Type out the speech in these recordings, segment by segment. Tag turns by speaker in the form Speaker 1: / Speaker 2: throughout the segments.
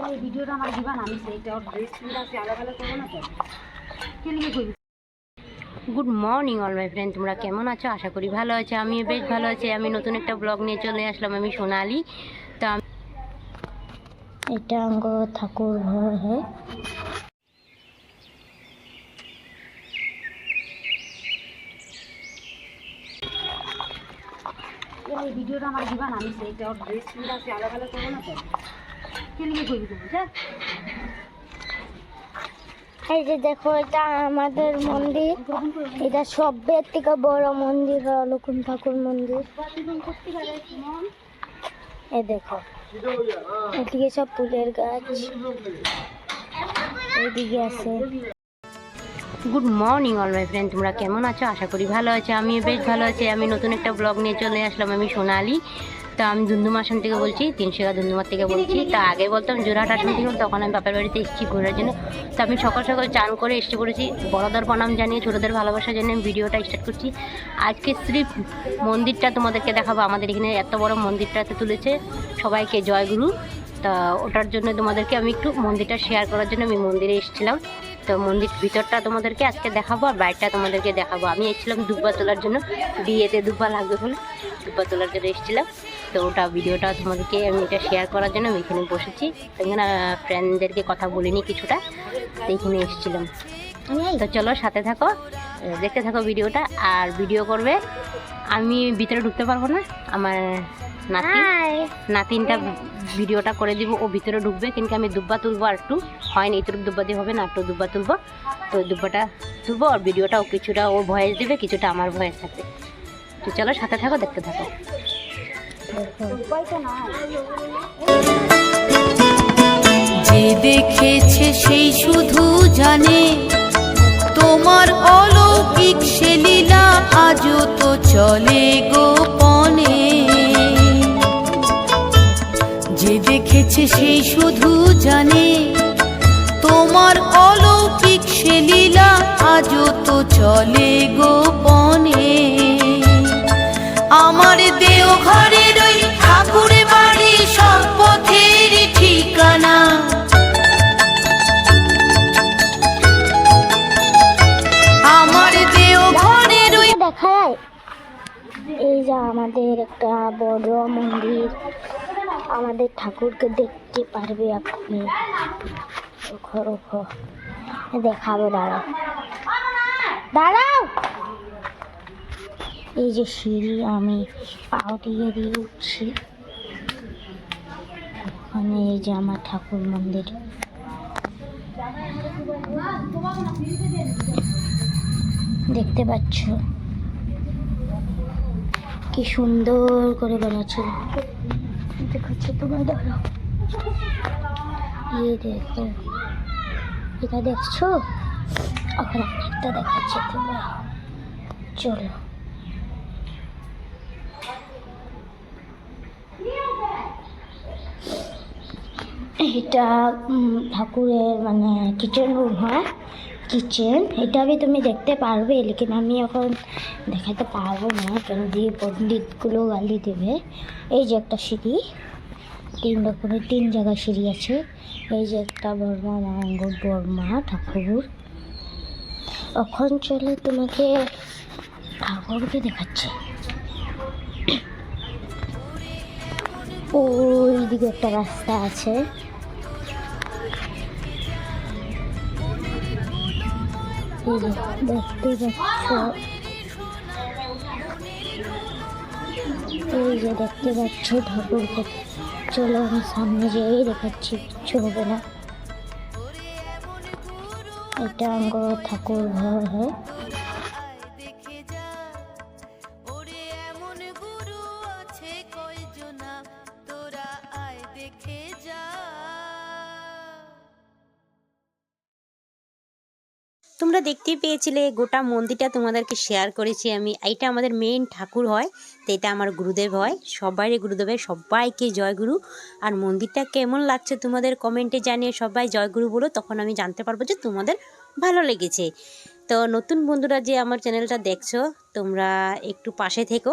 Speaker 1: এই ভিডিওটা আমার দিবা না আমি সেইটা ড্রেস কিনতে আছে আলাদা আলাদা করব না তো? কে লিখে করবি
Speaker 2: good morning all my friend তোমরা কেমন আছো? আশা করি ভালো আছো। আমি বেশ ভালো আছি। আমি নতুন একটা ব্লগ নিয়ে চলে আসলাম আমি সোনালি। তো আমি
Speaker 3: এটা অঙ্গ ঠাকুর ঘর হ্যাঁ
Speaker 1: এই ভিডিওটা আমার দিবা না আমি সেইটা ড্রেস কিনতে আছে আলাদা আলাদা করব না তো? করবি
Speaker 3: এই যে দেখো এটা আমাদের মন্দির। এটা সবের থেকে বড় মন্দির হয় লকুন ঠাকুর মন্দির। এই দেখো এদিকে সব ফুলের গাছ। এদিকে আছে।
Speaker 2: Good morning all my friend তোমরা কেমন আছো? আশা করি ভালো আছো। আমিও বেশ ভালো আছি। আমি নতুন একটা ব্লগ নিয়ে চলে আসলাম আমি সোনালি। তো আমি ধুন্দুমা আসন থেকে বলছি তিনশিকা ধুন্দুমার থেকে বলছি। তা আগে বলতাম জোরহাট আসন থেকে তখন আমি বাপের বাড়িতে এসেছি ঘোরার জন্য। তো আমি সকাল সকাল চান করে এসে পড়েছি। বড়দের প্রণাম জানিয়ে, ছোটোদের ভালোবাসা জানিয়ে আমি ভিডিওটা স্টার্ট করছি। আজকে শ্রী মন্দিরটা তোমাদেরকে দেখাবো। আমাদের এখানে এত বড় মন্দিরটাতে তুলেছে সবাইকে জয়গুরু তা ওটার জন্য তোমাদেরকে আমি একটু মন্দিরটা শেয়ার করার জন্য আমি মন্দিরে এসেছিলাম। তো মন্দির ভিতরটা তোমাদেরকে আজকে দেখাবো আর বাইরটা তোমাদেরকে দেখাবো। আমি এসেছিলাম দুব্বা তোলার জন্য। বিয়েতে দুব্বা লাগবে বলে দুব্বা তোলার জন্য এসেছিলাম। তো ওটা ভিডিওটা তোমাদেরকে আমি এটা শেয়ার করার জন্য আমি এখানে বসেছি। এখানে ফ্রেন্ডদেরকে কথা বলিনি কিছুটা তো এখানে এসেছিলাম। তো চলো সাথে থাকো দেখতে থাকো ভিডিওটা আর ভিডিও করবে আমি ভিতরে ঢুকতে পারব না আমার নাতি। নাতিনটা ভিডিওটা করে দিব ও ভিতরে ঢুকবে কিন্তু আমি দুব্বা তুলবো আর একটু হয়নি এইটুকু দুব্বা দিয়ে হবে না একটু দুব্বা তুলবো। তো দুব্বাটা তুলবো আর ভিডিওটা ও কিছুটা ও ভয়েস দিবে কিছুটা আমার ভয়েস থাকবে। তো চলো সাথে থাকো দেখতে থাকো।
Speaker 4: যে দেখেছে সেই শুধু জানে, তোমার অলৌকিক সে লীলা আজও তো চলে গোপনে। যে দেখেছে সেই শুধু জানে, তোমার অলৌকিক সে লীলা আজও
Speaker 3: একটা বড় মন্দির। আমাদের ঠাকুরকে দেখতে পারবে আপনি। দেখাবো, দাঁড়াও। দাঁড়াও! এই যে সিঁড়ি, আমি পাও দিয়ে দিয়ে উঠছি। ওখানে এই যে আমার ঠাকুর মন্দির। দেখতে পাচ্ছ? কি সুন্দর করে বানাচ্ছে। দেখাচ্ছে তোমার দাঁড়াও। এই দেখো এটা দেখছ? এখন একটা দেখাচ্ছে তোমার চলো। এটা ঠাকুরের মানে কিচেন রুম হয়। কিচেন এটা আমি তুমি দেখতে পারবে, লেকিন আমি এখন দেখাতে পারব না, কেন দিয়ে পণ্ডিতগুলো গালি দেবে। এই যে একটা সিঁড়ি, তিন রকমের, তিন জায়গায় সিঁড়ি আছে। এই যে একটা বর্মা মাঙ্গ বর্মা, ঠাকুর। এখন চলে তোমাকে ঠাকুরকে দেখাচ্ছে। ওই দিকে একটা রাস্তা আছে। দেখতে পাচ্ছ? এই যে দেখতে পাচ্ছ ঠাকুরকে চলো আমি সামনে যেয়েই দেখাচ্ছি, কিচ্ছু হবে না। এটা আমার ঠাকুর ঘর হয়।
Speaker 2: তোমরা দেখতেই পেয়েছিলে, গোটা মন্দিরটা তোমাদেরকে শেয়ার করেছি আমি। এইটা আমাদের মেইন ঠাকুর হয়, তো এটা আমার গুরুদেব হয়। সবাই গুরুদেবের সবাইকে জয়গুরু আর মন্দিরটা কেমন লাগছে তোমাদের কমেন্টে জানিয়ে সবাই জয়গুরু বলো, তখন আমি জানতে পারব যে তোমাদের ভালো লেগেছে। তো নতুন বন্ধুরা যে আমার চ্যানেলটা দেখছ, তোমরা একটু পাশে থেকো।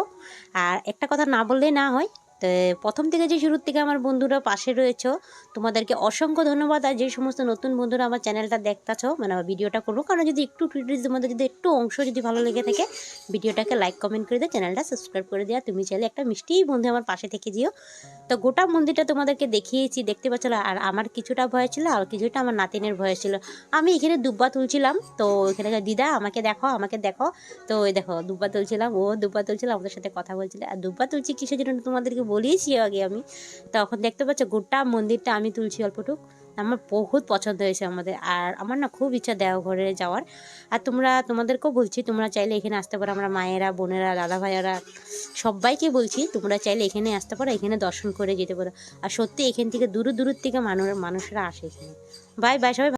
Speaker 2: আর একটা কথা না বললে না হয় তো প্রথম থেকে যে শুরুর থেকে আমার বন্ধুরা পাশে রয়েছে, তোমাদেরকে অসংখ্য ধন্যবাদ। আর যে সমস্ত নতুন বন্ধুরা আমার চ্যানেলটা দেখতেছো মানে আমার ভিডিওটা করব, কারণ যদি একটু টুইটির মধ্যে যদি একটু অংশ যদি ভালো লেগে থাকে, ভিডিওটাকে লাইক কমেন্ট করে দিয়ে চ্যানেলটা সাবস্ক্রাইব করে দেওয়া তুমি চাইলে একটা মিষ্টি বন্ধু আমার পাশে থেকে যেও। তো গোটা মন্দিরটা তোমাদেরকে দেখিয়েছি, দেখতে পাচ্ছিল আর আমার কিছুটা ভয় ছিল, আর কিছুটা আমার নাতিনের ভয় ছিল। আমি এখানে দুব্বা তুলছিলাম, তো এখানে দিদা, আমাকে দেখো আমাকে দেখো। তো ওই দেখো, দুব্বা তুলছিলাম, ও দুব্বা তুলছিলাম আমাদের সাথে কথা বলছিল। আর দুব্বা তুলছি কিসের জন্য তোমাদেরকে বলিয়েছি আগে আমি। তখন দেখতে পাচ্ছ গোটা মন্দিরটা আমি তুলছি অল্পটুক। আমার বহুত পছন্দ হয়েছে আমাদের। আর আমার না খুব ইচ্ছা দেওঘরে যাওয়ার। আর তোমরা, তোমাদেরকেও বলছি, তোমরা চাইলে এখানে আসতে পারো। আমরা মায়েরা, বোনেরা দাদা ভাইয়েরা সবাইকে বলছি, তোমরা চাইলে এখানে আসতে পারো, এখানে দর্শন করে যেতে পারো। আর সত্যি এখান থেকে দূর দূরের থেকে মানুষ মানুষরা আসে এখানে। বাই বাই, সবাই